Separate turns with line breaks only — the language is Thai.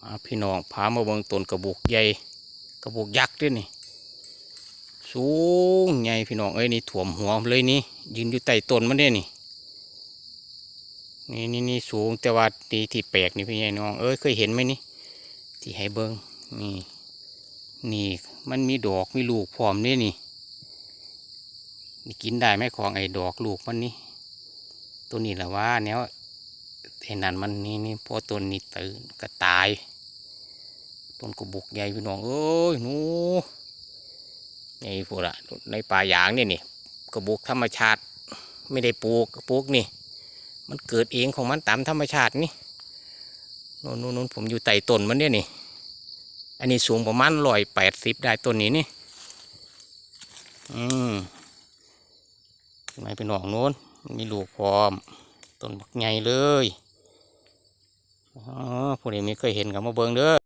มาพี่น้องพามาเบิ่งต้นกระบอกใหญ่กระบอกยักษ์ด้วยนี่สูงใหญ่พี่น้องเอ้ยนี่ถ่วมหัวเลยนี่ยืนอยู่ใต้ต้นมันเนี่ยนี่นี่นี่นี่สูงแต่ว่าที่ที่แปลกนี่พี่ใหญ่น้องเอ้ยเคยเห็นไหมนี่ ที่ให้เบิ่งนี่นี่มันมีดอกมีลูกพร้อมเนี่ยนี่นี่กินได้ไหมของไอ้ดอกลูกมันนี่ตัวนี้แหละว่าแนว ไอ้นั่นมันนี่นี่พราะต้นนี้ตื่นก็ตาย ต้นกระบุกใหญ่พี่น้องเอ้ยหนูใหญ่พวกละในป่าหยางนี่นี่กระบุกธรรมชาติ ไม่ได้ปลูกปลูกนี่ มันเกิดเองของมันตามธรรมชาตินี่โน่นโน่นนนผมอยู่ใต้ต้นมันเนี่ยนี่ อันนี้สูงประมาณร้อยแปดสิบได้ต้นนี้นี่ อืมไม่เป็นหนองโน้นมีลูกพร้อม ต้นบักใหญ่เลย อ๋อพวกนี้ไม่เคยเห็นกับมาเบิงเด้อ